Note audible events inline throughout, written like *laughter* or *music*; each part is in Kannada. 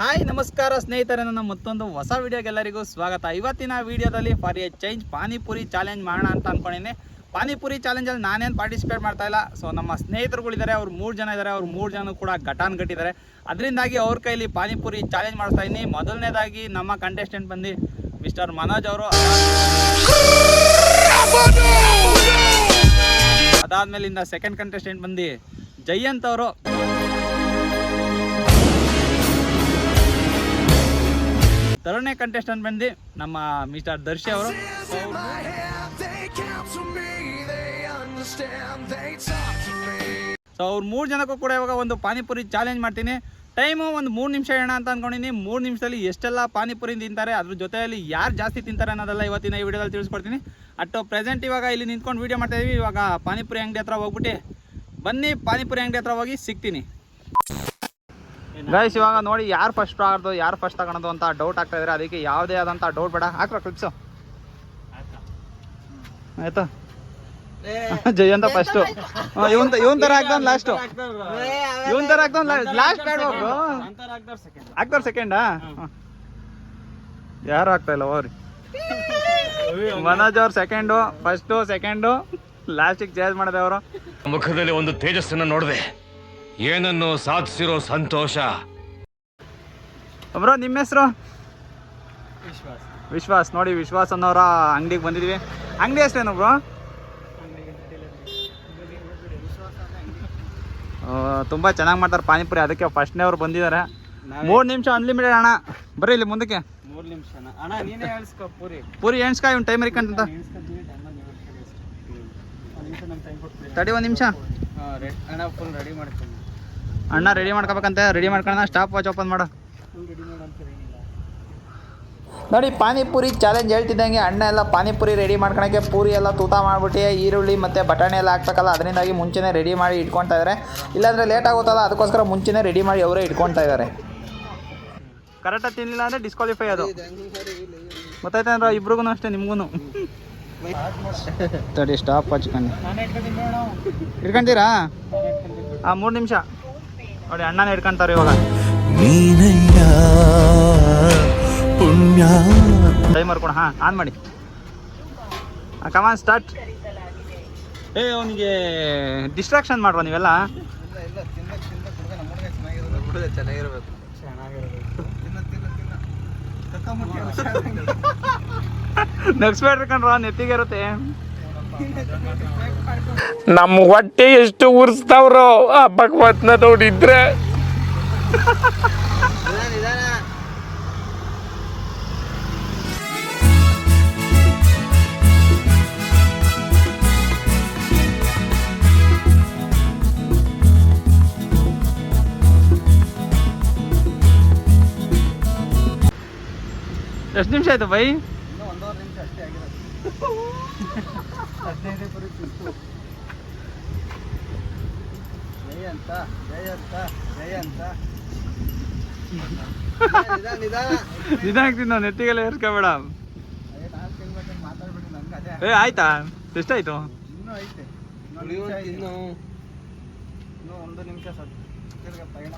ಹಾಯ್, ನಮಸ್ಕಾರ ಸ್ನೇಹಿತರೆ, ನನ್ನ ಮತ್ತೊಂದು ಹೊಸ ವಿಡಿಯೋಗೆ ಎಲ್ಲರಿಗೂ ಸ್ವಾಗತ. ಇವತ್ತಿನ ವಿಡಿಯೋದಲ್ಲಿ for a change panipuri challenge ಮಾಡೋಣ ಅಂತ ಅಂದ್ಕೊಂಡಿನಿ ಪಾನಿಪುರಿ ಚಾಲೆಂಜಲ್ಲಿ ನಾನೇನು ಪಾರ್ಟಿಸಿಪೇಟ್ ಮಾಡ್ತಾ ಇಲ್ಲ. ಸೊ ನಮ್ಮ ಸ್ನೇಹಿತರುಗಳಿದ್ದಾರೆ, ಅವ್ರು ಮೂರು ಜನ ಇದ್ದಾರೆ, ಅವ್ರು ಮೂರು ಜನ ಕೂಡ ಘಟಾನ್ ಗಟ್ಟಿದ್ದಾರೆ ಅದರಿಂದಾಗಿ ಅವ್ರ ಕೈಲಿ ಪಾನಿಪುರಿ ಚಾಲೆಂಜ್ ಮಾಡ್ತಾ ಇದ್ದೀನಿ. ಮೊದಲನೇದಾಗಿ ನಮ್ಮ ಕಂಟೆಸ್ಟೆಂಟ್ ಬಂದು ಮಿಸ್ಟರ್ ಮನೋಜ್ ಅವರು. ಅದಾದ್ಮೇಲಿಂದ ಸೆಕೆಂಡ್ ಕಂಟೆಸ್ಟೆಂಟ್ ಬಂದು ಜಯಂತ್ ಅವರು. ಥರ್ಡ್ನೇ ಕಂಟೆಸ್ಟೆಂಟ್ ಬಂದು ನಮ್ಮ ಮಿಸ್ಟರ್ ದರ್ಶಿ ಅವರು. ಸೊ ಅವ್ರು ಮೂರು ಜನಕ್ಕೂ ಕೂಡ ಇವಾಗ ಒಂದು ಪಾನಿಪುರಿ ಚಾಲೆಂಜ್ ಮಾಡ್ತೀನಿ. ಟೈಮು ಒಂದು ಮೂರು ನಿಮಿಷ ಹೇಳೋಣ ಅಂತ ಅಂದ್ಕೊಂಡಿನಿ ಮೂರು ನಿಮಿಷದಲ್ಲಿ ಎಷ್ಟೆಲ್ಲ ಪಾನಿಪುರಿ ತಿಂತಾರೆ ಅದ್ರ ಜೊತೆಯಲ್ಲಿ ಯಾರು ಜಾಸ್ತಿ ತಿಂತಾರೆ ಅನ್ನೋದೆಲ್ಲ ಇವತ್ತಿನ ಈ ವಿಡಿಯೋದಲ್ಲಿ ತಿಳಿಸ್ಕೊಡ್ತೀನಿ. ಅಟ್ಟು ಪ್ರೆಸೆಂಟ್ ಇವಾಗ ಇಲ್ಲಿ ನಿಂತ್ಕೊಂಡು ವೀಡಿಯೋ ಮಾಡ್ತಾ ಇದ್ದೀವಿ ಇವಾಗ ಪಾನಿಪುರಿ ಅಂಗಡಿ ಹತ್ರ ಹೋಗ್ಬಿಟ್ಟು ಬನ್ನಿ ಪಾನಿಪುರಿ ಅಂಗಡಿ ಹತ್ರ ಹೋಗಿ ಸಿಗ್ತೀನಿ. ಗೈಸ್ ಇವಾಗ ನೋಡಿ ಯಾರು ಫಸ್ಟ್ ಆಗೋದು ಯಾರು ಫಸ್ಟ್ ತಗೊಳೋದು ಅಂತ ಡೌಟ್ ಆಗ್ತಾ ಇದ್ರೆ ಅದಕ್ಕೆ ಯಾವುದೇ ಆದಂಥ ಡೌಟ್ ಬೇಡ. ಹಾಕ್ರ ಕ್ಲಿಪ್ಸ್ ಆಯ್ತಾ? *laughs* ಜಯಂತ ಫಸ್ಟು ಇವನ್ ಇವನ್ ತರ ಹಾಕ್ದ ಲಾಸ್ಟು ಇವನ್ ತರ ಹಾಕ್ದ ಲಾಸ್ಟ್ ಹಾಕ್ತಾರ ಸೆಕೆಂಡ್ ಸೆಕೆಂಡಾ ಯಾರು ಆಗ್ತಾ ಇಲ್ಲ ಹೋಗ್ರಿ. ಮನೋಜ್ ಅವ್ರ ಸೆಕೆಂಡು ಫಸ್ಟು ಸೆಕೆಂಡು ಲಾಸ್ಟಿಗೆ ಚೇಂಜ್ ಮಾಡಿದೆ ಅವರು. ಮುಖದಲ್ಲಿ ಒಂದು ತೇಜಸ್ಸನ್ನು ನೋಡಿದೆ. ಏನನ್ನು ಸಾಧಿಸಿರೋ ಸಂತೋಷ? ಬ್ರೋ ನಿಮ್ಮ ಹೆಸರು? ವಿಶ್ವಾಸ್. ನೋಡಿ ವಿಶ್ವಾಸ್ ಅನ್ನೋರ ಅಂಗಡಿಗೆ ಬಂದಿದ್ವಿ ಅಂಗಡಿ ಹೆಸರೇನು ಬ್ರೋ? ತುಂಬ ಚೆನ್ನಾಗಿ ಮಾಡ್ತಾರೆ ಪಾನಿಪುರಿ. ಅದಕ್ಕೆ ಫಸ್ಟ್ನೇ ಅವ್ರು ಬಂದಿದ್ದಾರೆ. ಮೂರು ನಿಮಿಷ ಅನ್ಲಿಮಿಟೆಡ್ ಅಣ್ಣ. ಬರ್ರಿ ಇಲ್ಲಿ ಮುಂದಕ್ಕೆ. ಮೂರು ನಿಮಿಷ ಅಣ್ಣ. ನೀನೇ ಹೇಳ್ಸ್ಕೊ ಪೂರಿ. ಪೂರಿ ಎಣ್ಸ್ಕಾಯಿ ಒಂದು ಟೈಮ್ ಇರ್ಕಂತ ತಡಿ ಒಂದ್ ನಿಮಿಷ ಟೈಮ್ ಕೊಡ್ತೀನಿ ತಡಿ ಒಂದು ನಿಮಿಷ. ಅಣ್ಣ ಫುಲ್ ರೆಡಿ ಮಾಡ್ತೀನಿ ಅಣ್ಣ ರೆಡಿ ಮಾಡ್ಕೋಬೇಕಂತೆ ರೆಡಿ ಮಾಡ್ಕೊಂಡ ಸ್ಟಾಪ್ ವಾಚ್ ಓಪನ್ ಮಾಡು. ನೋಡಿ ಪಾನಿಪುರಿ ಚಾಲೆಂಜ್ ಹೇಳ್ತಿದ್ದಂಗೆ ಅಣ್ಣ ಎಲ್ಲ ಪಾನಿಪುರಿ ರೆಡಿ ಮಾಡ್ಕೊಳಕ್ಕೆ ಪೂರಿ ಎಲ್ಲ ತೂತ ಮಾಡ್ಬಿಟ್ಟು ಈರುಳ್ಳಿ ಮತ್ತು ಬಟಾಣಿ ಎಲ್ಲ ಹಾಕ್ಬೇಕಲ್ಲ ಅದರಿಂದಾಗಿ ಮುಂಚೆನೇ ರೆಡಿ ಮಾಡಿ ಇಟ್ಕೊತಾ ಇದ್ದಾರೆ ಇಲ್ಲಾಂದರೆ ಲೇಟ್ ಆಗುತ್ತಲ್ಲ ಅದಕ್ಕೋಸ್ಕರ ಮುಂಚೆನೇ ರೆಡಿ ಮಾಡಿ ಅವರೇ ಇಟ್ಕೊತಾ ಇದ್ದಾರೆ ಕರೆಕ್ಟಾಗಿ ತಿನ್ನಲಿಲ್ಲ ಅಂದರೆ ಡಿಸ್ಕ್ವಾಲಿಫೈ ಅದು. ಗೊತ್ತಾಯ್ತು ಅಂದ್ರೆ ಇಬ್ರಿಗೂ ಅಷ್ಟೇ ನಿಮಗೂ ತಡಿ ಸ್ಟಾಪ್ ಹಚ್ಕೊಂಡು ಇಟ್ಕೊಂತೀರಾ ಹಾಂ ಮೂರು ನಿಮಿಷ. ನೋಡಿ ಅಣ್ಣನೇ ಹಿಡ್ಕೊಂತಾರೆ ಇವಾಗ. ನೀನಯ್ಯ ಪುಣ್ಯ. ಟೈಮ್ ಮಾಡ್ಕೊಂಡು ಹಾಂ ಆನ್ ಮಾಡಿ. ಕಮಾನ್ ಸ್ಟಾರ್ಟ್ ಏ ಅವನಿಗೆ ಡಿಸ್ಟ್ರಾಕ್ಷನ್ ಮಾಡುವ ನೀವೆಲ್ಲ. ಚೆನ್ನಾಗಿರ್ಬೇಕು ಬೇಡ್ರಿ ಕಣ್ರ ನೆತ್ತಿಗೆ ಇರುತ್ತೆ. ನಮ್ಮ ಹೊಟ್ಟೆ ಎಷ್ಟು ಉರ್ಸ್ತಾವ್ರೋ ಆ ಭಗವತ್ನ ನೋಡಿದ್ರೆ. ಎಷ್ಟು ನಿಮಿಷ ಆಯ್ತು ಬೈ ಇನ್ನೂ ಒಂದೂವರೆ ನಿಮಿಷ ಅಷ್ಟೇ ಆಗಿರೋದು ಹದಿನೈದು ಪೂರಿ ತಿಂತು ಜಯ ಅಂತ ಜಯ ಅಂತ ಜಯ ಅಂತ ನಿಧಾನ ನೆತ್ತಿಗೆಲ್ಲ ಅದೇ ಏ ಆಯ್ತಾ? ಎಷ್ಟಾಯ್ತು? ಇನ್ನೂ ಐತೆ. ಇನ್ನೊಂದು ನಿಮಿಷ ಐತೆ. ಇನ್ನೂ ಒಂದು ನಿಮಿಷ ಸರ್. ತಿರ್ಗಾ ಪಯಣ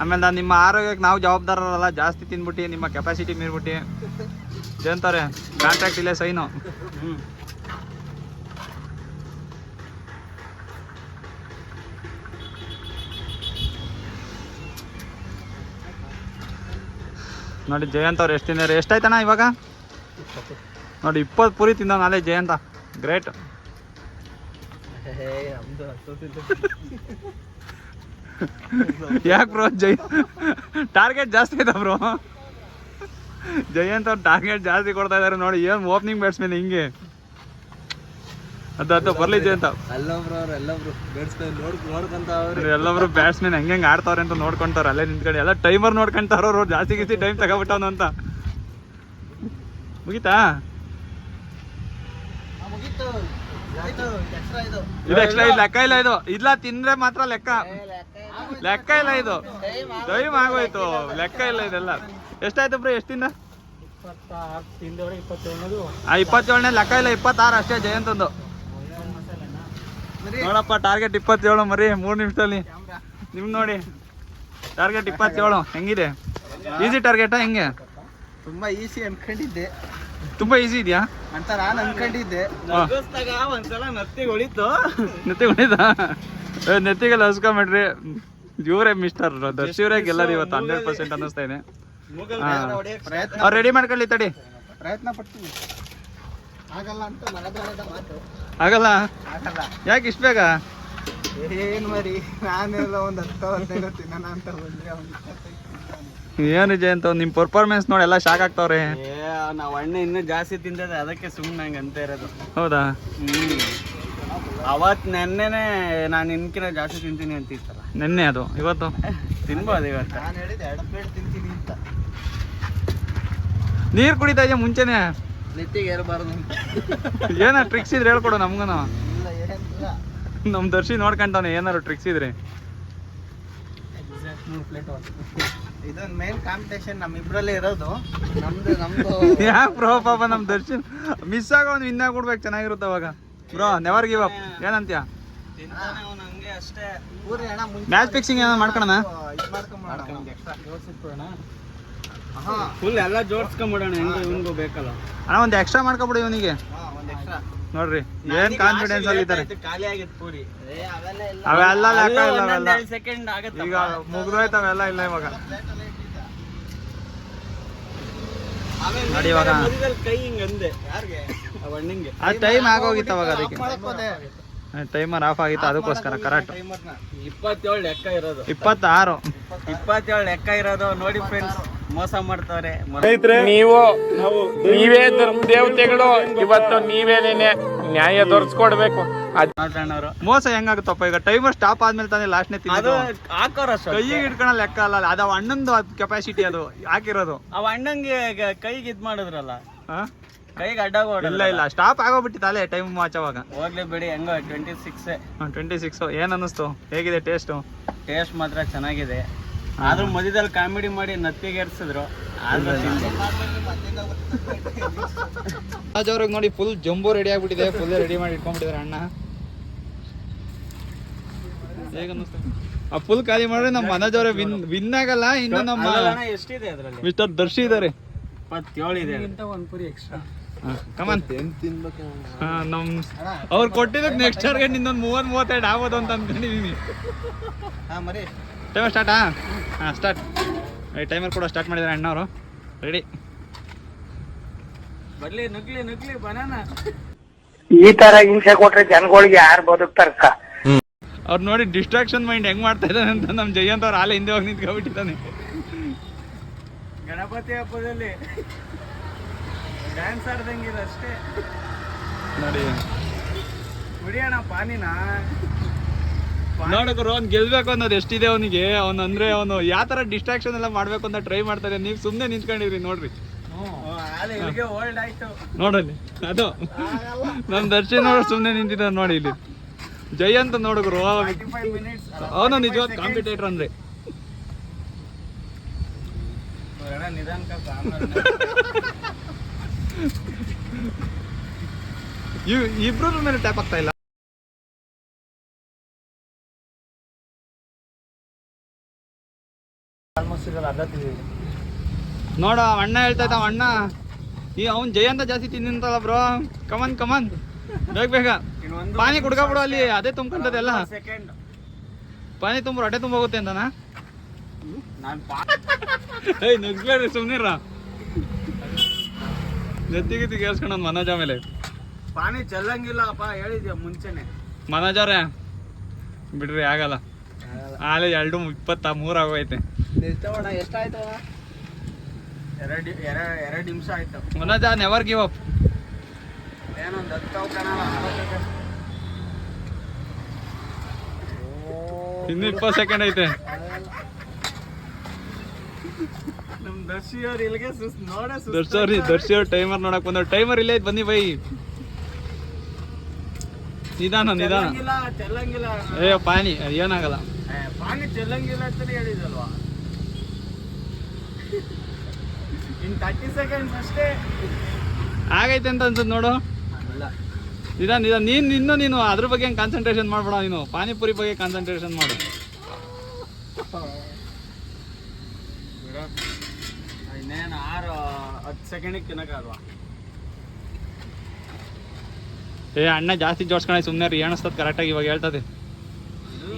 ಆಮೇಲೆ ನಾನು ನಿಮ್ಮ ಆರೋಗ್ಯಕ್ಕೆ ನಾವು ಜವಾಬ್ದಾರರಲ್ಲ ಜಾಸ್ತಿ ತಿನ್ಬಿಟ್ಟು ನಿಮ್ಮ ಕೆಪಾಸಿಟಿ ಮೀರ್ಬಿಟ್ಟು. *laughs* ಜಯಂತಾರೆ ಕಾಂಟ್ರಾಕ್ಟ್ ಇಲ್ಲೇ ಸೈನು. ನೋಡಿ ಜಯಂತ್ ಅವ್ರು ಎಷ್ಟು ತಿಂದಾರೆ ಎಷ್ಟಾಯ್ತಣ್ಣ ಇವಾಗ? ನೋಡಿ, ಇಪ್ಪತ್ತು ಪೂರಿ ತಿಂದ ನಾಳೆ ಜಯಂತ. ಗ್ರೇಟ್ ಯಾಕೆ ಬ್ರೋ ಜೈ ಟಾರ್ಗೆಟ್ ಜಾಸ್ತಿ ಇದೆ ಬ್ರೋ ಜಯಂತ್ ಅವ್ರು ಟಾರ್ಗೆಟ್ ಜಾಸ್ತಿ ಕೊಡ್ತಾ ಇದಾರೆ ನೋಡಿ ಏನು ಓಪನಿಂಗ್ ಬ್ಯಾಟ್ಸ್ಮನ್ ಹಿಂಗೆ. ಅದು ಅದು ಬರ್ಲಿ ಜಯಂತ ಎಲ್ಲೊಬ್ರು ನೋಡ್ ಬ್ಯಾಟ್ಸ್ಮನ್ ಹೆಂಗೆ ಹೆಂಗ್ ಆಡ್ತಾವ್ರೆ ಅಂತ ನೋಡ್ಕೊಂತಾರ ಅಲ್ಲೇ ನಿಂತ್ಕೊಂಡು. ಎಲ್ಲ ಟೈಮರ್ ನೋಡ್ಕೊಂತಾರ ಅವ್ರು ಜಾಸ್ತಿ ಗಿಸಿ ಟೈಮ್ ತಗೊಬಿಟ್ಟವನು ಅಂತ. ಮುಗೀತಾ? ಇದು ಎಕ್ಸ್ಟ್ರಾ ಇದು. ಲೆಕ್ಕ ಇಲ್ಲ ಇದು. ಇಲ್ಲ ತಿಂದ್ರೆ ಮಾತ್ರ ಲೆಕ್ಕ. ಲೆಕ್ಕ ಇಲ್ಲ. ಇದು. ಟೈಮ್ ಆಗೋಯ್ತು. ಲೆಕ್ಕ ಇಲ್ಲ ಇದೆಲ್ಲ. ಎಷ್ಟಾಯ್ತು ಬ್ರೋ ಎಷ್ಟಿಂದ ಇಪ್ಪತ್ತೇಳನೇ ಲೆಕ್ಕ ಇಲ್ಲ ಇಪ್ಪತ್ತಾರು ಅಷ್ಟೇ ಜಯಂತಂದು. ನೋಡಪ್ಪ ಟಾರ್ಗೆಟ್ ಇಪ್ಪತ್ತೇಳು ಮರಿ ಮೂರು ನಿಮಿಷದಲ್ಲಿ. ನಿಮ್ ನೋಡಿ. ಟಾರ್ಗೆಟ್ ಇಪ್ಪತ್ತೇಳು ಹೆಂಗಿದೆ? ಈಸಿ ಟಾರ್ಗೆಟಾ ಹೆಂಗೆ? ತುಂಬಾ ಈಸಿ ಅನ್ಕೊಂಡಿದ್ದೆ. ತುಂಬಾ ಈಸಿ ಇದೆಯಾ? ಅಂತ ನಾನು ಅನ್ಕೊಂಡಿದ್ದೆ. ಒಂದ್ಸಲ ನತ್ತಿಗೆ ಹೊಳಿತು. ನೆತ್ತಿಗೆ ನೆತ್ತಿಗೆಲ್ಲ ಹಸ್ಕೊಂಬಿಡ್ರಿ. ಇವರೇ ಮಿಸ್ಟರ್ ದರ್ಶಿವರೇ ಗೆಲ್ಲರಿ ಇವತ್ತು ಹಂಡ್ರೆಡ್ ಪರ್ಸೆಂಟ್ ಅನ್ನಿಸ್ತಾ ಇದೆ. ಅವ್ರು ರೆಡಿ ಮಾಡ್ಕೊಳ್ಳಿ ತಡಿ. ಪ್ರಯತ್ನ ಪಡ್ತೀನಿ. ಆಗಲ್ಲ ಅಂತ ಮಾತು. ಆಗಲ್ಲ? ಆಗಲ್ಲ. ಯಾಕೆ ಇಷ್ಟ ಬೇಗ? ಏನು ಮರಿ ನಾನೆಲ್ಲ ಒಂದು ಹತ್ತು ಹದಿನೈದು ತಿನ್ನೋಣ ಅಂತ ಬಂದ್ರೆ ಏನು ಜಯಂತ ನಿಮ್ಮ ಪರ್ಫಾರ್ಮೆನ್ಸ್ ನೋಡಿ ಎಲ್ಲ ಶಾಕ್ ಆಗ್ತಾವ್ರೆ. ಏ ನಾವು ಹಣ್ಣು ಇನ್ನೂ ಜಾಸ್ತಿ ತಿಂದದೆ ಅದಕ್ಕೆ ಸುಮ್ಮನೆ ಹಂಗ ಅಂತ ಇರೋದು. ಹೌದಾ? ಹ್ಮ್. ಅವತ್ ನೆನ್ನೆನೆ ನಾನು ಇನ್ಕಿನ ಜಾಸ್ತಿ ತಿಂತೀನಿ ಅಂತ ಇರ್ತಾರ ನಿನ್ನೆ ಅದು ಇವತ್ತು? ತಿನ್ಬೋದು ಇವತ್ತು. ನಾನು ಹೇಳಿದೆ ಎರಡು ಪ್ಲೇಟ್ ತಿಂತೀನಿ ಅಂತ. ನೀರ್ ಕುಡಿತಾ ಇದೆಯಾ ಮುಂಚೆನೆ? ನೆತ್ತಿಗೆ ಏರಬಾರ್ದು. ಏನ ಟ್ರಿಕ್ಸ್ ಇದ್ರೆ ಹೇಳ್ಕೊಡು ನಮ್ಗೂನು. ಇಲ್ಲ ಏನಿಲ್ಲ. ನಮ್ ದರ್ಶಿ ನೋಡ್ಕೊಂತಾನೆ ಏನಾರು ಟ್ರಿಕ್ಸ್ ಇದ್ರೆ. ಇದೊಂದು ಮೇನ್ ಕಾಂಪಿಟೇಷನ್ ನಮ್ಮಿಬ್ರಲ್ಲೇ ಇರೋದು. ನಮ್ದು ನಮ್ದು. ಯಾಕೆ ಬ್ರೋ ಪಾಪ ನಮ್ ದರ್ಶನ್ ಮಿಸ್ ಆಗೋ ಒಂದು ವಿನ್ ಕೊಡ್ಬೇಕು ಚೆನ್ನಾಗಿರುತ್ತೆ ಅವಾಗ. ಬ್ರೋ ನೆವರ್ ಗಿವ್ ಅಪ್ ಏನಂತ್ಯ? ತಿಂತಾನೆ ಅವ್ನು ಹಂಗೆ ಅಷ್ಟೇ. ಊರಿ ಅಣ್ಣ ಮುಂಚೆ ಮ್ಯಾಚ್ ಫಿಕ್ಸಿಂಗ್ ಏನಾದ್ರು ಮಾಡ್ಕೊಳಣ ಇದು ಮಾಡ್ಕೊಂಬಿಡೋಣ ಎಕ್ಸ್ಟ್ರಾ ಜೋಡಿಸಿಟ್ಬಿಡೋಣ ಫುಲ್ ಎಲ್ಲ ಜೋಡಿಸ್ಕೊಂಬಿಡೋಣ ಹೆಂಗೆ ಇವನಿಗೂ ಬೇಕಲ್ಲ. ಅಣ್ಣ ಒಂದು ಎಕ್ಸ್ಟ್ರಾ ಮಾಡ್ಕೊಬಿಡಿ ಇವನಿಗೆ. ಹಾಂ ಒಂದು ಎಕ್ಸ್ಟ್ರಾ ನೋಡ್ರಿ ಏನ್ ಕಾನ್ಫಿಡೆನ್ಸ್ ಅಲ್ಲಿ ಇದ್ದಾರೆ ಅವೆಲ್ಲ ಲೆಕ್ಕ ಇಲ್ಲ ಅವೆಲ್ಲ. ಸೆಕೆಂಡ್ ಆಗುತ್ತೆ. ಈಗ ಮುಗ್ದೋಯ್ತು ಅವೆಲ್ಲ ಇಲ್ಲ ಇವಾಗ. ನೋಡಿ ಇವಾಗ. ಆ ಟೈಮ್ ಆಗೋಗಿತ್ತು ಅವಾಗ ಅದಕ್ಕೆ. ಟೈಮರ್ ಆಫ್ ಆಗಿತ್ತು ಅದಕ್ಕೋಸ್ಕರ ಕರೆಕ್ಟ್ ಇಪ್ಪತ್ತೇಳು ಲೆಕ್ಕ ಇರೋದು. ಇಪ್ಪತ್ತಾರು. ಇಪ್ಪತ್ತೇಳು ಲೆಕ್ಕ ಇರೋದು. ನೋಡಿ ಫ್ರೆಂಡ್ಸ್ ಮೋಸ ಮಾಡ್ತಾವ್ರೆ. ನೀವು ನೀವೇ ಧರ್ಮ ದೇವತೆಗಳು ಇವತ್ತು ನೀವೇನೇನೆ ನ್ಯಾಯ ದೊರಸ್ಕೊಡ್ಬೇಕು ಅದ್ ಮಾತಾಡೋರು. ಮೋಸ ಹೆಂಗಾಗುತ್ತಪ್ಪ ಈಗ ಟೈಮರ್ ಸ್ಟಾಪ್ ಆದ್ಮೇಲೆ ತಾನೇ ಲಾಸ್ಟ್ನೇ ಅದು ತಿನ್ನೋದು ಹಾಕೋರ ಕೈಗೆ ಇಟ್ಕೊಳ ಲೆಕ್ಕ ಅಲ್ಲ ಅದು ಅವ ಅಣ್ಣಂದು ಕೆಪಾಸಿಟಿ ಅದು ಹಾಕಿರೋದು. ಅವ ಅಣ್ಣಂಗೆ ಕೈಗೆ ಇದ್ ಮಾಡಿದ್ರಲ್ಲ? ಹಾ? ಕೈಗೆ ಅಡ್ಡ ಇಲ್ಲ ಇಲ್ಲ ಸ್ಟಾಪ್ ಆಗೋಗ್ಬಿಟ್ಟಿತ್ತು ಟೈಮ್ ವಾಚ್ ಅವಾಗ. ಹೋಗ್ಲಿ ಬಿಡಿ ಹೆಂಗೋ ಟ್ವೆಂಟಿ ಸಿಕ್ಸ್ ಟ್ವೆಂಟಿ ಸಿಕ್ಸ್ ಏನ್ ಅನ್ನಿಸ್ತು? ಹೇಗಿದೆ ಟೇಸ್ಟು ಟೇಸ್ಟ್ ಮಾತ್ರ ಚೆನ್ನಾಗಿದೆ. ಆದ್ರೂ ಮಧ್ಯದಲ್ಲಿ ಕಾಮಿಡಿ ಮಾಡಿ ನತ್ತಿಗೆ ಏರ್ಸಿದ್ರು ಆದ್ರೂ ತಿಂದೆ. ರಾಜ್ ಅವ್ರಿಗೆ ನೋಡಿ ಫುಲ್ ಜಂಬೋ ರೆಡಿ ಆಗ್ಬಿಟ್ಟಿದೆ. ಫುಲ್ ರೆಡಿ ಮಾಡಿ ಇಟ್ಕೊಂಡ್ಬಿಟ್ಟಿದ್ರೆ ಅಣ್ಣ. ಆ ಫುಲ್ ಖಾಲಿ ಮಾಡ್ರೆ ನಮ್ಮ ಮನೋಜ್ ಅವರೇ ವಿನ್ ವಿನ್ ಆಗಲ್ಲ. ಇನ್ನು ನಮ್ಮ ಎಷ್ಟಿದೆ ಅದ್ರಲ್ಲಿ? ಮಿಸ್ಟರ್ ದರ್ಶಿ ಇದ್ದಾರೆ ಇಪ್ಪತ್ತೇಳು ಇದೆ ಒಂದ್ ಪುರಿ ಎಕ್ಸ್ಟ್ರಾ ಕಮನ್ ನಮ್ ಅವ್ರು ಕೊಟ್ಟಿದ್ದಕ್ಕೆ ನೆಕ್ಸ್ಟ್ ಟಾರ್ಗೆಟ್ ಇನ್ನೊಂದು ಮೂವತ್ತ್ ಮೂವತ್ತೆರಡು ಆಗೋದು ಅಂತ ಅನ್ಕೊಂಡಿದ್ದೀನಿ ಹಾ ಮರಿ ಟೈಮರ್ ಸ್ಟಾರ್ಟಾ ಹಾಂ ಸ್ಟಾರ್ಟ್ ಟೈಮರ್ ಕೂಡ ಸ್ಟಾರ್ಟ್ ಮಾಡಿದ್ದಾರೆ ಅಣ್ಣವರು. ರೆಡಿ ಬರ್ಲಿ ನುಗ್ಲಿ ನುಗ್ಲಿ ಬನಾನ ಈ ತರ ಹಿಂಸೆ ಕೊಟ್ರೆ ಜನಗಳಿಗೆ ಯಾರು ಬದುಕ್ತಾರಕ್ಕ ಅವ್ರು ನೋಡಿ ಡಿಸ್ಟ್ರಾಕ್ಷನ್ ಮೈಂಡ್ ಹೆಂಗ್ ಮಾಡ್ತಾ ಇದ್ದಾನೆ ಅಂತ ನಮ್ ಜಯಂತ್ ಅವ್ರು ಆಲೆ ಹಿಂದೆ ಹೋಗಿ ನಿಂತ್ಕೊಬಿಟ್ಟಿದ್ದಾನೆ ಗಣಪತಿ ಹಬ್ಬದಲ್ಲಿ ಡ್ಯಾನ್ಸ್ ಆಡ್ದಂಗಿರ ಅಷ್ಟೇ. ನೋಡಿ. ಕುಡಿಯೋಣ ಪಾನಿನ? ನೋಡಕ್ರು ಅವ್ನು ಗೆಲ್ಬೇಕು ಅನ್ನೋದು ಎಷ್ಟಿದೆ ಅವನಿಗೆ? ಅವ್ನು ಅಂದ್ರೆ ಅವನು ಯಾವ ತರ ಡಿಸ್ಟ್ರಾಕ್ಷನ್ ಎಲ್ಲ ಮಾಡ್ಬೇಕು ಅಂತ ಟ್ರೈ ಮಾಡ್ತಾರೆ ನೀವ್ ಸುಮ್ಮನೆ ನಿಂತ್ಕೊಂಡಿರಿ ನೋಡ್ರಿ. ನೋಡಲ್ಲಿ ಅದು. ನಮ್ಮ ದರ್ಶನ್ ಅವ್ರು ಸುಮ್ಮನೆ ನಿಂತಿದ್ದಾರೆ ನೋಡಿ ಇಲ್ಲಿ. ಜಯಂತ್ ಅಂತ ಅವನು ನಿಜವಾದ ಕಾಂಪಿಟೇಟರ್ ಅಂದ್ರೆ. ಇಬ್ರು ಮೇಲೆ ಟ್ಯಾಪ್ ಆಗ್ತಾ ಇಲ್ಲ? ಅರ್ಧ ನೋಡ ಅಣ್ಣ ಹೇಳ್ತಾ ಇದ್ದ ಅಣ್ಣ ಈ ಅವ್ನ್ ಜಯಂತ ಜಾಸ್ತಿ ತಿಂದಿಂತಲ್ಲ ಬ್ರೋ ಕಮನ್ ಕಮನ್ ಬೇಗ ಬೇಗ. ಪಾನಿ ಕುಡ್ಕ ಬಿಡು ಅಲ್ಲಿ ಅದೇ ತುಂಬ್ಕೊಂತದೆ ಎಲ್ಲ. ಸೆಕೆಂಡ್ ಪಾನಿ ತುಂಬ ಹೊಟ್ಟೆ ತುಂಬ ಹೋಗುತ್ತೆ ಅಂತನಾ ಏಯ್ ಸುಮ್ನಿರ ನೆತ್ತಿಗೆ ಕೇಳಿಸ್ಕೊಂಡ್ ಮನೋಜ ಮೇಲೆ ಪಾನಿ ಚೆಲ್ಲಂಗಿಲ್ಲಪ್ಪ ಹೇಳಿದ್ಯ ಮುಂಚೆನೆ. ಮನೋಜವ್ರೆ ಬಿಡ್ರಿ ಆಗಲ್ಲ. ಆಲೆ ಎರಡು ಇಪ್ಪತ್ತ ಮೂರು ಆಗೋಯ್ತೆ ಎಷ್ಟಾಯ್ತು? ಎರಡು ಎರಡು ಎರಡು ನಿಮಿಷ ಆಯ್ತು. ಮನೋಜ ನೆವರ್ ಗಿವ್ ಅಪ್ ಏನೊಂದು ಹತ್ತು ಕಣಲ್ಲ ಇನ್ನು ಇಪ್ಪತ್ತು ಸೆಕೆಂಡ್ ಐತೆ. ನಮ್ ದರ್ಶಿ ಅವ್ರು ಇಲ್ಲಿಗೆ ಸುಸ್ ನೋಡ ದರ್ಶಿ ದರ್ಶಿ ಅವ್ರು ಟೈಮರ್ ನೋಡಕ್ ಬಂದ ಟೈಮರ್ ಇಲ್ಲೇ ಐತೆ ಬನ್ನಿ ಬೈ. ನಿಧಾನ ನಿಧಾನ. ಏ ಪಾನಿ ಏನಾಗಲ್ಲ. ಏ, ಪಾನಿ ಚೆಲ್ಲಂಗಿಲ್ಲ ಅಂತಾನೆ ಹೇಳಿದಲ್ವಾ ಇನ್ ತರ್ಟಿ ಸೆಕೆಂಡ್ಸ್ ಅಷ್ಟೇ. ಆಗೈತೆ ಅಂತ ಅನ್ಸುತ್ತೆ ನೋಡು. ನಿಧಾನ ನಿಧಾನ. ನೀನು ಇನ್ನು ನೀನು ಅದ್ರ ಬಗ್ಗೆ ಕಾನ್ಸಂಟ್ರೇಷನ್ ಮಾಡ್ಬೇಡ ನೀನು. ಪಾನಿಪುರಿ ಬಗ್ಗೆ ಕಾನ್ಸಂಟ್ರೇಷನ್ ಮಾಡು. ಇನ್ನೇನು ಆರು ಹತ್ತು ಸೆಕೆಂಡಿಗೆ ತಿನ್ನಕ್ಕಾಗಲ್ವಾ ಏ ಅಣ್ಣ ಜಾಸ್ತಿ ಜೋಡ್ಸ್ಕೊಂಡೆ ಸುಮ್ಮನೆ ರೀ ಏಣಿಸ್ತದ ಕರೆಕ್ಟಾಗಿ ಇವಾಗ ಹೇಳ್ತದೆ.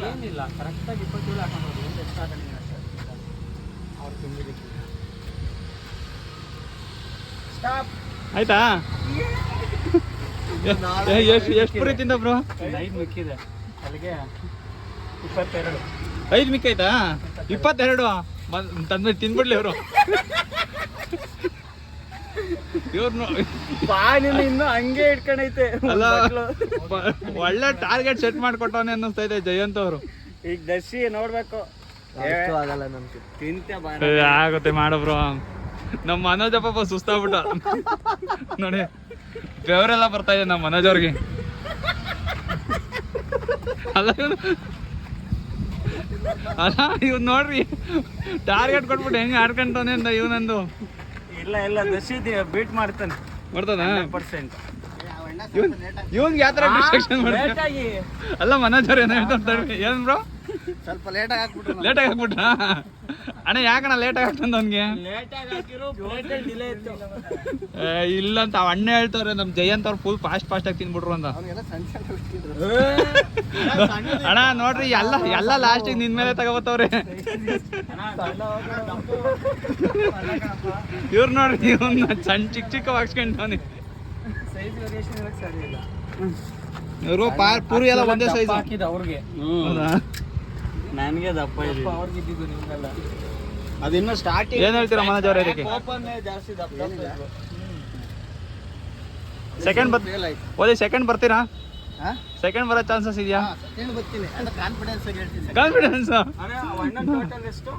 ಏನಿಲ್ಲ. ಕರೆಕ್ಟಾಗಿ ಇಪ್ಪತ್ತೇಳು ಹಾಕೊಂಡು ಎಷ್ಟು ಅವ್ರು ತಿಂದಿದ್ದಕ್ಕೆ. ಆಯ್ತಾ? *laughs* ಎಷ್ಟು ಎಷ್ಟು ಪುರಿ ತಿಂದ ಬ್ರೋ ಐದು ಮಿಕ್ಕಿದೆ ಅಲ್ಲಿಗೆ ಇಪ್ಪತ್ತೆರಡು. ಐದು ಮಿಕ್ಕ ಆಯ್ತಾ? ಇಪ್ಪತ್ತೆರಡು? ತಂದ್ಮೇಲೆ ತಿನ್ಬಿಡ್ಲಿ ಅವರು ಇವ್ರು ಪಾನಿನ ಇನ್ನೂ ಹಂಗೆ ಇಟ್ಕೊಂಡೈತೆ ಅಲ್ಲ ಒಳ್ಳೆ ಟಾರ್ಗೆಟ್ ಸೆಟ್ ಮಾಡ್ಕೊಟ್ಟವನೆ ಅನ್ನಿಸ್ತಾ ಇದೆ ಜಯಂತ್ ಅವರು. ಈಗ ದರ್ಶಿ ನೋಡ್ಬೇಕು. ಆಗಲ್ಲ ನಮ್ಗೆ. ತಿಂತೆ ಬಾರ ಆಗುತ್ತೆ ಮಾಡಬ್ರು ನಮ್ಮ ಮನೋಜ ಪಾಪ ಸುಸ್ತಾಗ್ಬಿಟ್ಟ. ನೋಡಿ ಬೆವರೆಲ್ಲ ಬರ್ತಾ ಇದೆ ನಮ್ಮ ಮನೋಜ್ ಅವ್ರಿಗೆ. ಅಲ್ಲ ಇವ್ನು- ಅಲ್ಲ ಇವ್ ನೋಡ್ರಿ ಟಾರ್ಗೆಟ್ ಕೊಟ್ಬಿಟ್ಟು ಹೆಂಗ್ ಆಡ್ಕೊಂತಾನೆ ಅಂತ ಇವನಂದು. ಇಲ್ಲ ಇಲ್ಲ ದಶಿ ಬೀಟ್ ಮಾಡ್ತಾನೆ. ಬರ್ತದ? ಪರ್ಸೆಂಟ್ ಇವನ್ಗೆ ಯಾವ ತರ ಡಿಸ್ಟ್ರಕ್ಷನ್ ಅಲ್ಲ ಮನೋಜ್ ಅವ್ರು ಏನೋ ಹೇಳ್ತಾರೆ ಏನ್ ಬ್ರೋ ಸ್ವಲ್ಪ ಲೇಟಾಗಿ ಹಾಕ್ಬಿಟ್ರು ಆಗಿ ಹಾಕ್ಬಿಟ್ರ? ಅಣ್ಣ ಯಾಕಣ್ಣ ಆಗಿ ಹಾಕ್ತಂದ ಅವ್ನಿಗೆ ಲೇಟಾಗಿ ಹಾಕಿರೋ ಡಿಲೇ ಇತ್ತು. ಇಲ್ಲ ಅಂತ ಅವ್ ಅಣ್ಣ ಹೇಳ್ತಾರೆ ನಮ್ ಜಯಂತ್ ಅವ್ರು ಫುಲ್ ಫಾಸ್ಟ್ ಫಾಸ್ಟ್ ಆಗಿ ತಿನ್ಬಿಟ್ರು ಅಂತ. ಅಣ್ಣ ನೋಡ್ರಿ ಎಲ್ಲ ಎಲ್ಲ ಲಾಸ್ಟಿಗೆ ನಿನ್ ಮೇಲೆ ತಗೋಬತ್ತವ್ರೆ. ಇವ್ರು ನೋಡ್ರಿ ಇವನ್ನ ಸಣ್ಣ ಚಿಕ್ಕ ಚಿಕ್ಕ ಹಾಕ್ಸ್ಕೊಂಡವನಿ ಇವರು ಪಾರ್ ಪೂರಿ ಎಲ್ಲ ಒಂದೇ ಸೈಜ್ ಹಾಕಿದ ಅವ್ರಿಗೆ. ನನಗೆ ದಪ್ಪ ಇದೆ ಅವ್ರಿಗೆ ಇದ್ದಿದ್ದು ನಿಮ್ಗೆಲ್ಲ. ಅದಿನ್ನೂ ಸ್ಟಾರ್ಟಿಂಗ್ ಏನ್ ಹೇಳ್ತೀರಾ ಮನೋಜ್ ಅವರೇ ಇದಕ್ಕೆ? ಓಪನ್ ಜಾಸ್ತಿ ದಪ್ಪ ಸೆಕೆಂಡ್ ಬರ್ ಓದಿ ಸೆಕೆಂಡ್ ಬರ್ತೀರಾ? ಹಾ? ಸೆಕೆಂಡ್ ಬರೋ ಚಾನ್ಸಸ್ ಇದೆಯಾ? ಸೆಕೆಂಡ್ ಬರ್ತೀನಿ. ಅಂತ ಕಾನ್ಫಿಡೆನ್ಸ್ ಆಗಿ ಹೇಳ್ತೀನಿ ಕಾನ್ಫಿಡೆನ್ಸ್ ಅಣ್ಣ ಟೋಟಲ್ ಎಷ್ಟು?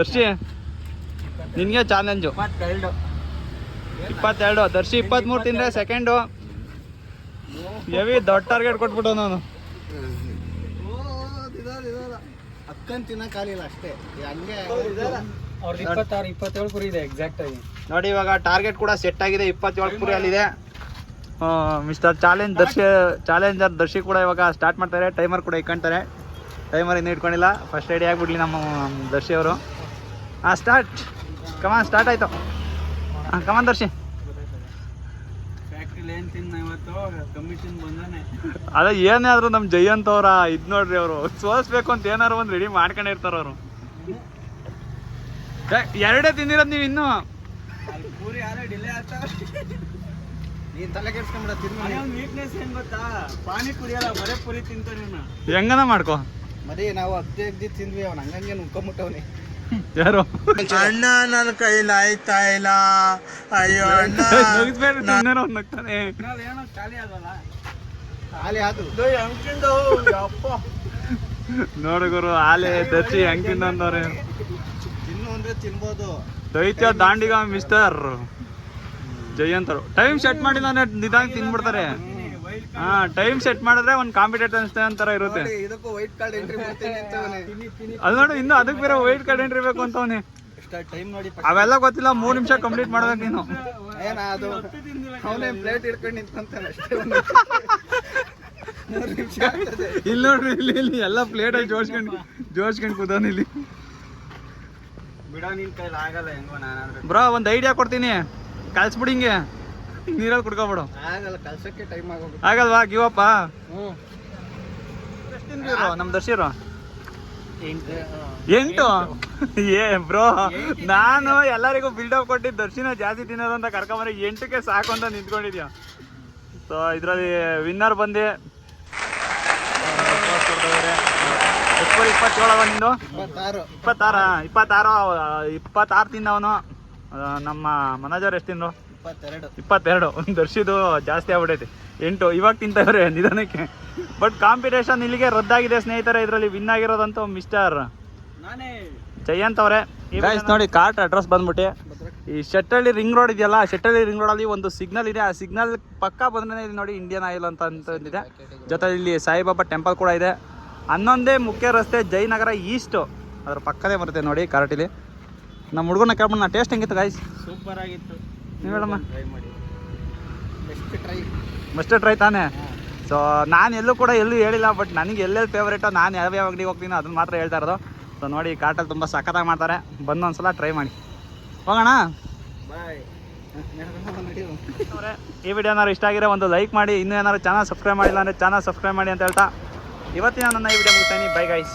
ದರ್ಶಿ ನಿನ್ಗೆ ಚಾಲೆಂಜು ಇಪ್ಪತ್ತೆರಡು. ಇಪ್ಪತ್ತೆರಡು. ದರ್ಶಿ ಇಪ್ಪತ್ಮೂರು ತಿಂದ್ರೆ ಸೆಕೆಂಡು ಎವಿ ದೊಡ್ಡ ಟಾರ್ಗೆಟ್ ಕೊಟ್ಬಿಟ್ಟು ನಾನು. ತಿನ್ನಕ್ಕಾಗಲಿಲ್ಲ ಅಷ್ಟೇ. ಹಂಗೆ ಅವ್ರದ್ದು ಇಪ್ಪತ್ತಾರು ಇಪ್ಪತ್ತೇಳು ಕುರಿ ಇದೆ ಎಕ್ಸಾಕ್ಟ್ ಆಗಿ. ನೋಡಿ ಇವಾಗ ಟಾರ್ಗೆಟ್ ಕೂಡ ಸೆಟ್ ಆಗಿದೆ ಇಪ್ಪತ್ತೇಳು ಪುರಿ ಅಲ್ಲಿದೆ. Mister challenge Darshi challenger Darshi ಕೂಡ ಇವಾಗ ಸ್ಟಾರ್ಟ್ ಮಾಡ್ತಾರೆ ಟೈಮರ್ ಕೂಡ ಇಟ್ಕೊಂತಾರೆ ಟೈಮರ್ ಇನ್ನೂ ಇಟ್ಕೊಂಡಿಲ್ಲ ಫಸ್ಟ್ ರೆಡಿ ಆಗಿಬಿಡ್ಲಿ ನಮ್ಮ ದರ್ಶಿ ಅವರು. ಹಾಂ ಸ್ಟಾರ್ಟ್ ಕಮಾನ್ ಸ್ಟಾರ್ಟ್ ಆಯಿತು. ಹಾಂ ಕಮಾನ್ ದರ್ಶಿ ಫ್ಯಾಕ್ಟ್ರಿಲಿ ಏನು ತಿನ್ನ ಇವತ್ತು ಕಮ್ಮಿ ತಿಂದು ಬಂದಾನೆ ಅದ ಏನೇ ಆದ್ರೂ ನಮ್ಮ ಜಯಂತ್ ಅವ್ರ ಇದ್ ನೋಡ್ರಿ ಅವರು. ಸೋಲ್ಸ್ಬೇಕು ಅಂತ ಏನಾರು ಒಂದ್ ರೆಡಿ ಮಾಡ್ಕೊಂಡಿರ್ತಾರ ಅವರು. ಎರಡೇ ತಿಂದಿರೋದ್ ನೀವ್ ಇನ್ನು? ಪೂರಿ ಯಾರೋ ಡಿಲೇ ಆಗ್ತಾ ನೀನ್ ತಲೆ ಕೆಡ್ಸ್ಕೊಂಬಿಡ ತಿನ್ನ. ವೀಕ್ನೆಸ್ ಏನ್ ಗೊತ್ತಾ? ಪಾನಿ ಪುರಿ ಅಲ್ಲ ಬರೇ ಪುರಿ ತಿಂತಾನೆ. ಹೆಂಗನ ಮಾಡ್ಕೋ? ಮರಿ ನಾವು ಅಗ್ದಿ ಅಗ್ದಿ ತಿಂದ್ವಿ ಅವ್ನ ಹಂಗಂಗೆ ನುಗ್ಕೊಂಬಿಟ್ಟವನಿ *laughs* ಯಾರು? ಅಣ್ಣ ನನ್ನ ಕೈಲಿ ಆಯ್ತಾ ಇಲ್ಲ? ಅಯ್ಯೋ ಅಣ್ಣ. ನಗ್ತಾನೆ. ಏನೋ ಖಾಲಿ ಆದಲ್ಲ? ಖಾಲಿ ಆದು ಅಪ್ಪ ನೋಡು ಗುರು ಆಲೆ ದಚ್ಚಿ ಹೆಂಗ್ ತಿನ್ನಂದವ್ರೆ ತಿನ್ನು ಅಂದ್ರೆ ತಿನ್ಬೋದು. ದೈತ್ಯ ದಾಂಡಿಗ ಮಿಸ್ಟರ್. ಜಯಂತರು. ಟೈಮ್ ಸೆಟ್ ಮಾಡಿಲ್ಲ ನಿಧಾನ ತಿನ್ಬಿಡ್ತಾರೆ. ಹಾ ಟೈಮ್ ಸೆಟ್ ಮಾಡಿದ್ರೆ ಒಂದು ಕಾಂಪಿಟೇಟರ್ಸ್ ಅಂತರ ಇರುತ್ತೆ. ಇದಕ್ಕೂ ವೈಟ್ ಕಾರ್ಡ್ ಎಂಟ್ರಿ ಮಾಡ್ತೀನಿ ಅಂತವನೆ ಅಲ್ಲಿ ನೋಡು ಇನ್ನು ಅದಕ್ಕೆ ಬೇರೆ ವೈಟ್ ಕಾರ್ಡ್ ಎಂಟ್ರಿ ಬೇಕು ಅಂತವನಿ ಅವನೇ. ಟೈಮ್ ನೋಡಿ ಅವೆಲ್ಲ ಗೊತ್ತಿಲ್ಲ ಮೂರ್ ನಿಮಿಷ ಕಂಪ್ಲೀಟ್ ಮಾಡ್ಬೇಕು ನೀನು. ಏನ ಅದು? ಅವನೇ ಪ್ಲೇಟ್ ಹಿಡ್ಕೊಂಡು ನಿಂತ್ಕೊಂತಾನೆ ಅಷ್ಟೇ ಇಲ್ಲಿ ನೋಡ್ರಿ ಇಲ್ಲಿ ಇಲ್ಲಿ ಎಲ್ಲ ಪ್ಲೇಟ್ ಆಗಿ ಜೋಡ್ಸ್ಕೊಂಡು ಜೋಡ್ಸ್ಕೊಂಡು ಕೂತಾನ ಇಲ್ಲಿ. ಬಿಡೋ ನಿನ್ ಕೈಲಿ ಆಗಲ್ಲ ಹೆಂಗೋ ನಾನು ಬ್ರೋ ಒಂದು ಐಡಿಯಾ ಕೊಡ್ತೀನಿ. ಕಳ್ಸ್ಬಿಡಿ ಹಿಂಗೆ. ನೀರಲ್ಲಿ ಕುಡ್ಕೊಬಿಡು. ಆಗಲ್ಲ ಕಳ್ಸಕ್ಕೆ ಟೈಮ್ ಆಗೋಗುತ್ತೆ. ಆಗಲ್ವಾ ಗಿವಪ್ಪ ಅಪ್ಪ ಹ್ಞೂ. ನಮ್ಮ ದರ್ಶಿರು ಎಂಟು. ಏ ಬ್ರೋ ನಾನು ಎಲ್ಲರಿಗೂ ಬಿಲ್ಡಪ್ ಕೊಟ್ಟಿದ್ದು ದರ್ಶನ ಜಾಸ್ತಿ ತಿನ್ನೋದು ಅಂತ ಕರ್ಕೊಂಬರ ಎಂಟಕ್ಕೆ ಸಾಕು ಅಂತ ನಿಂತ್ಕೊಂಡಿದ್ಯಾ? ಸೊ ಇದರಲ್ಲಿ ವಿನ್ನರ್ ಬಂದು. ಎಷ್ಟು ಇಪ್ಪತ್ತೇಳವ ನಿಂದು? ಇಪ್ಪತ್ತಾರ. ಇಪ್ಪತ್ತಾರ? ಇಪ್ಪತ್ತಾರು ತಿಂದವನು. ನಮ್ಮ ಮನೋಜರ್ ಎಷ್ಟು ತಿಂದ್ರು? ಇಪ್ಪತ್ತೆರಡು. ಇಪ್ಪತ್ತೆರಡು. *laughs* ದರ್ಶಿದು ಜಾಸ್ತಿ ಆಗ್ಬಿಟ್ಟೈತಿ ಎಂಟು. ಇವಾಗ ತಿಂತವ್ರೆ ನಿಧಾನಕ್ಕೆ. ಬಟ್ ಕಾಂಪಿಟೇಷನ್ ಇಲ್ಲಿಗೆ ರದ್ದಾಗಿದೆ ಸ್ನೇಹಿತರೆ. ಇದರಲ್ಲಿ ವಿನ್ ಆಗಿರೋದಂತೂ ಮಿಸ್ಟರ್ ನಾನೇ. ಜಯಂತ್ ಅವರೇ. ನೋಡಿ ಕಾರ್ಟ್ ಅಡ್ರೆಸ್ ಬಂದ್ಬಿಟ್ಟು. ಈ ಶೆಟ್ಟಳ್ಳಿ ರಿಂಗ್ ರೋಡ್ ಇದೆಯಲ್ಲ ಶೆಟ್ಟಳ್ಳಿ ರಿಂಗ್ ರೋಡಲ್ಲಿ ಒಂದು ಸಿಗ್ನಲ್ ಇದೆ. ಆ ಸಿಗ್ನಲ್ ಪಕ್ಕ ಬಂದ್ರೆ ಇಲ್ಲಿ ನೋಡಿ ಇಂಡಿಯನ್ ಆಯಿಲ್ ಅಂತ ಅಂತಂದಿದೆ ಜೊತೆ ಇಲ್ಲಿ ಸಾಯಿಬಾಬಾ ಟೆಂಪಲ್ ಕೂಡ ಇದೆ. ಹನ್ನೊಂದೇ ಮುಖ್ಯ ರಸ್ತೆ ಜಯನಗರ ಈಸ್ಟು ಅದ್ರ ಪಕ್ಕದೇ ಬರುತ್ತೆ ನೋಡಿ ಕಾರ್ಟಿಲಿ ನಮ್ಮ ಹುಡುಗನ ಕೇಳ್ಬಿಟ್ಟು ನಾ ಟೇಸ್ಟ್ ಹೆಂಗಿತ್ತು ಗಾಯ್ಸ್ ಸೂಪರ್ ಆಗಿತ್ತು. ನೀವು ಹೇಳಮ್ಮ. ಟ್ರೈ ಬೆಸ್ಟ್ ತಾನೇ? ಸೊ ನಾನು ಎಲ್ಲೂ ಕೂಡ ಎಲ್ಲೂ ಹೇಳಿಲ್ಲ ಬಟ್ ನನಗೆ ಎಲ್ಲೆಲ್ಲಿ ಫೇವ್ರೇಟೋ ನಾನು ಯಾವ ಯಾವ ಅಂಗಡಿಗೆ ಹೋಗ್ತೀನೋ ಅದನ್ನ ಮಾತ್ರ ಹೇಳ್ತಾ ಇರೋದು. ಸೊ ನೋಡಿ ಕಾಟಲ್ಲಿ ತುಂಬ ಸಖತ್ತಾಗಿ ಮಾಡ್ತಾರೆ. ಬಂದು ಒಂದ್ಸಲ ಟ್ರೈ ಮಾಡಿ. ಹೋಗೋಣ? ಬಾಯ್ ಈ ವಿಡಿಯೋ ಏನಾದ್ರು ಇಷ್ಟ ಆಗಿರೋ ಒಂದು ಲೈಕ್ ಮಾಡಿ ಇನ್ನೂ ಏನಾದ್ರು ಚಾನಲ್ ಸಬ್ಸ್ಕ್ರೈಬ್ ಮಾಡಿಲ್ಲ ಅಂದರೆ ಚಾನಲ್ ಸಬ್ಸ್ಕ್ರೈಬ್ ಮಾಡಿ ಅಂತ ಹೇಳ್ತಾ. ಇವತ್ತಿನ ನನ್ನ ಈ ವಿಡಿಯೋ ಮುಗಿಸ್ತೀನಿ. Bye guys